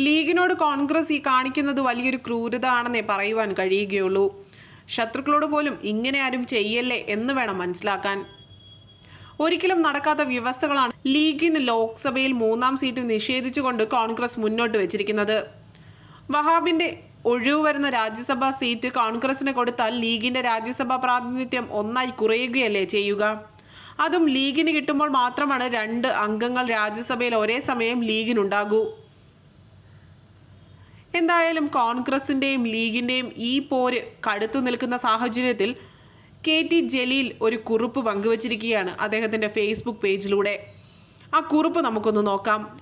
ലീഗിനോട് കോൺഗ്രസ് ഈ കാണിക്കുന്നത് വലിയൊരു ക്രൂരത ആണെന്നേ പറയുവാൻ കഴിയുകയുള്ളൂ. ശത്രുക്കളോട് പോലും ഇങ്ങനെ ആരും ചെയ്യല്ലേ എന്ന് വേണം മനസ്സിലാക്കാൻ. ഒരിക്കലും നടക്കാത്ത വ്യവസ്ഥകളാണ് ലീഗിന് ലോക്സഭയിൽ മൂന്നാം സീറ്റ് നിഷേധിച്ചുകൊണ്ട് കോൺഗ്രസ് മുന്നോട്ട് വെച്ചിരിക്കുന്നത്. വഹാബിന്റെ ഒഴിവ് വരുന്ന രാജ്യസഭാ സീറ്റ് കോൺഗ്രസിന് കൊടുത്താൽ ലീഗിന്റെ രാജ്യസഭാ പ്രാതിനിധ്യം ഒന്നായി കുറയുകയല്ലേ ചെയ്യുക. അതും ലീഗിന് കിട്ടുമ്പോൾ മാത്രമാണ് രണ്ട് അംഗങ്ങൾ രാജ്യസഭയിൽ ഒരേ സമയം ലീഗിനുണ്ടാകൂ. എന്തായാലും കോൺഗ്രസിന്റെയും ലീഗിന്റെയും ഈ പോര് കടുത്തു നിൽക്കുന്ന സാഹചര്യത്തിൽ കെ ടി ജലീൽ ഒരു കുറിപ്പ് പങ്കുവച്ചിരിക്കുകയാണ് അദ്ദേഹത്തിന്റെ ഫേസ്ബുക്ക് പേജിലൂടെ. ആ കുറിപ്പ് നമുക്കൊന്ന് നോക്കാം.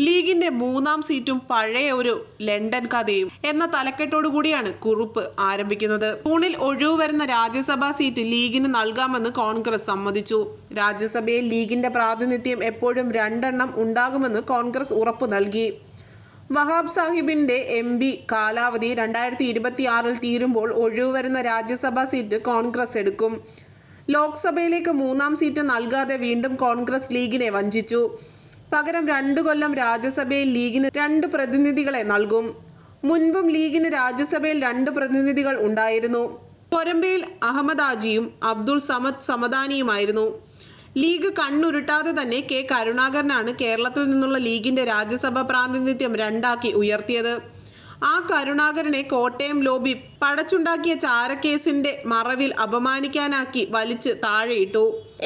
ലീഗിന്റെ മൂന്നാം സീറ്റും പഴയ ഒരു ലണ്ടൻ കഥയും എന്ന തലക്കെട്ടോടു കൂടിയാണ് കുറിപ്പ് ആരംഭിക്കുന്നത്. ജൂണിൽ ഒഴിവ് വരുന്ന രാജ്യസഭാ സീറ്റ് ലീഗിന് നൽകാമെന്ന് കോൺഗ്രസ് സമ്മതിച്ചു. രാജ്യസഭയിൽ ലീഗിന്റെ പ്രാതിനിധ്യം എപ്പോഴും രണ്ടെണ്ണം ഉണ്ടാകുമെന്ന് കോൺഗ്രസ് ഉറപ്പു നൽകി. വഹാബ് സാഹിബിന്റെ എം പി കാലാവധി രണ്ടായിരത്തി ഇരുപത്തി ആറിൽ തീരുമ്പോൾ ഒഴിവ് വരുന്ന രാജ്യസഭാ സീറ്റ് കോൺഗ്രസ് എടുക്കും. ലോക്സഭയിലേക്ക് മൂന്നാം സീറ്റ് നൽകാതെ വീണ്ടും കോൺഗ്രസ് ലീഗിനെ വഞ്ചിച്ചു. പകരം രണ്ടു കൊല്ലം രാജ്യസഭയിൽ ലീഗിന് രണ്ട് പ്രതിനിധികളെ നൽകും. മുൻപും ലീഗിന് രാജ്യസഭയിൽ രണ്ട് പ്രതിനിധികൾ ഉണ്ടായിരുന്നു. കൊരമ്പയിൽ അഹമ്മദ് ആജിയും അബ്ദുൾ സമദ് സമദാനിയുമായിരുന്നു. ലീഗ് കണ്ണുരുട്ടാതെ തന്നെ കെ കരുണാകരനാണ് കേരളത്തിൽ നിന്നുള്ള ലീഗിന്റെ രാജ്യസഭ പ്രാതിനിധ്യം രണ്ടാക്കി ഉയർത്തിയത്. ആ കരുണാകരനെ കോട്ടയം ലോബി പടച്ചുണ്ടാക്കിയ ചാരക്കേസിന്റെ മറവിൽ അപമാനിക്കാനാക്കി വലിച്ച് താഴെയിട്ടു.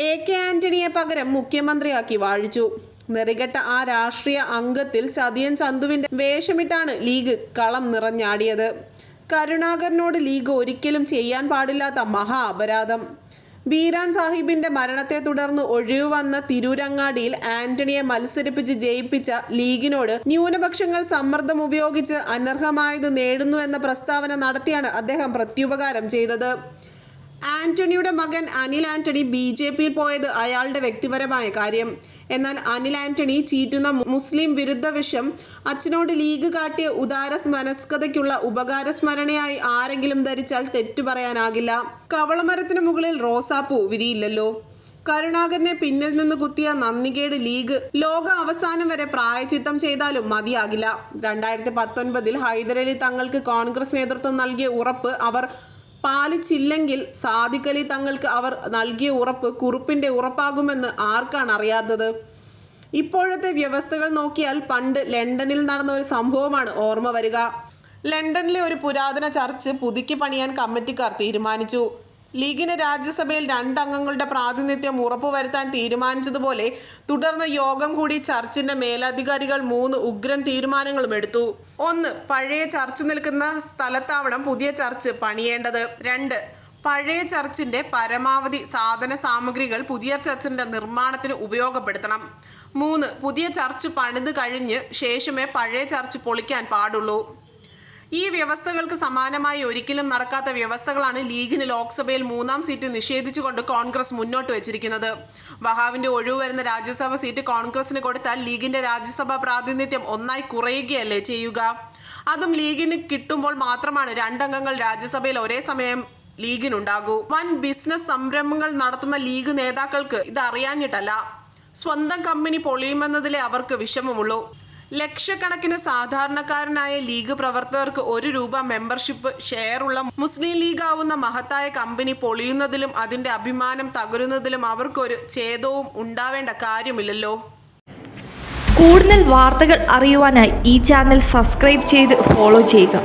എ കെ ആന്റണിയെ പകരം മുഖ്യമന്ത്രിയാക്കി വാഴിച്ചു. നെറികെട്ട ആ രാഷ്ട്രീയ അംഗത്തിൽ ചതിയൻ ചന്തുവിന്റെ വേഷമിട്ടാണ് ലീഗ് കളം നിറഞ്ഞാടിയത്. കരുണാകരനോട് ലീഗ് ഒരിക്കലും ചെയ്യാൻ പാടില്ലാത്ത മഹാ അപരാധം. ബീരാൻ സാഹിബിന്റെ മരണത്തെ തുടർന്ന് ഒഴിവുവന്ന തിരൂരങ്ങാടിയിൽ ആന്റണിയെ മത്സരിപ്പിച്ച് ജയിപ്പിച്ച ലീഗിനോട് ന്യൂനപക്ഷങ്ങൾ സമ്മർദ്ദം ഉപയോഗിച്ച് അനർഹമായത് നേടുന്നു എന്ന പ്രസ്താവന നടത്തിയാണ് അദ്ദേഹം പ്രത്യുപകാരം ചെയ്തത്. ആന്റണിയുടെ മകൻ അനിൽ ആന്റണി ബി ജെ പിയിൽ പോയത് അയാളുടെ വ്യക്തിപരമായ കാര്യം. എന്നാൽ അനിൽ ആന്റണി ചീറ്റുന്ന മുസ്ലിം വിരുദ്ധ വിഷം അച്ഛനോട് ലീഗ് കാട്ടിയ ഉദാര മനസ്കതയ്ക്കുള്ള ഉപകാര സ്മരണയായി ആരെങ്കിലും ധരിച്ചാൽ തെറ്റു പറയാനാകില്ല. കവളമരത്തിനു മുകളിൽ റോസാപ്പൂ വിരിയില്ലല്ലോ. കരുണാകരനെ പിന്നിൽ നിന്ന് കുത്തിയ നന്ദികേട് ലീഗ് ലോക അവസാനം വരെ പ്രായച്ചിത്തം ചെയ്താലും മതിയാകില്ല. രണ്ടായിരത്തി പത്തൊൻപതിൽ ഹൈദരലി തങ്ങൾക്ക് കോൺഗ്രസ് നേതൃത്വം നൽകിയ ഉറപ്പ് അവർ പാലിച്ചില്ലെങ്കിൽ സാദിഖലി തങ്ങൾക്ക് അവർ നൽകിയ ഉറപ്പ് കുറുപ്പിന്റെ ഉറപ്പാകുമെന്ന് ആർക്കാണ് അറിയാത്തത്? ഇപ്പോഴത്തെ വ്യവസ്ഥകൾ നോക്കിയാൽ പണ്ട് ലണ്ടനിൽ നടന്ന ഒരു സംഭവമാണ് ഓർമ്മ വരിക. ലണ്ടനിലെ ഒരു പുരാതന ചർച്ച് പുതുക്കി പണിയാൻ കമ്മിറ്റിക്കാർ തീരുമാനിച്ചു. ലീഗിന് രാജ്യസഭയിൽ രണ്ടംഗങ്ങളുടെ പ്രാതിനിധ്യം ഉറപ്പുവരുത്താൻ തീരുമാനിച്ചതുപോലെ തുടർന്ന് യോഗം കൂടി ചർച്ചിന്റെ മേലധികാരികൾ മൂന്ന് ഉഗ്രൻ തീരുമാനങ്ങളും എടുത്തു. ഒന്ന് പഴയ ചർച്ച് നിൽക്കുന്ന സ്ഥലത്താവണം പുതിയ ചർച്ച് പണിയേണ്ടത്. രണ്ട് പഴയ ചർച്ചിന്റെ പരമാവധി സാധന സാമഗ്രികൾ പുതിയ ചർച്ചിന്റെ നിർമ്മാണത്തിന് ഉപയോഗപ്പെടുത്തണം. മൂന്ന് പുതിയ ചർച്ച് പണിത് കഴിഞ്ഞ് ശേഷമേ പഴയ ചർച്ച് പൊളിക്കാൻ പാടുള്ളൂ. ഈ വ്യവസ്ഥകൾക്ക് സമാനമായി ഒരിക്കലും നടക്കാത്ത വ്യവസ്ഥകളാണ് ലീഗിന് ലോക്സഭയിൽ മൂന്നാം സീറ്റ് നിഷേധിച്ചുകൊണ്ട് കോൺഗ്രസ് മുന്നോട്ട് വെച്ചിരിക്കുന്നത്. വഹാവിന്റെ ഒഴിവ് വരുന്ന രാജ്യസഭ സീറ്റ് കോൺഗ്രസിന് കൊടുത്താൽ ലീഗിന്റെ രാജ്യസഭാ പ്രാതിനിധ്യം ഒന്നായി കുറയുകയല്ലേ ചെയ്യുക? അതും ലീഗിന് കിട്ടുമ്പോൾ മാത്രമാണ് രണ്ടംഗങ്ങൾ രാജ്യസഭയിൽ ഒരേ സമയം ലീഗിനുണ്ടാകൂ. വൻ ബിസിനസ് സംരംഭങ്ങൾ നടത്തുന്ന ലീഗ് നേതാക്കൾക്ക് ഇത് അറിയാഞ്ഞിട്ടല്ല സ്വന്തം കമ്പനി പൊളിയുമെന്നതിലെ അവർക്ക് വിഷമമുള്ളൂ. ലക്ഷക്കണക്കിന് സാധാരണക്കാരനായ ലീഗ് പ്രവർത്തകർക്ക് ഒരു രൂപ മെമ്പർഷിപ്പ് ഷെയറുള്ള മുസ്ലിം ലീഗ് ആവുന്ന മഹത്തായ കമ്പനി പൊളിയുന്നതിലും അതിന്റെ അഭിമാനം തകരുന്നതിലും അവർക്കൊരു ഛേദവും ഉണ്ടാവേണ്ട കാര്യമില്ലല്ലോ. കൂടുതൽ വാർത്തകൾ അറിയുവാനായി ഈ ചാനൽ സബ്സ്ക്രൈബ് ചെയ്ത് ഫോളോ ചെയ്യുക.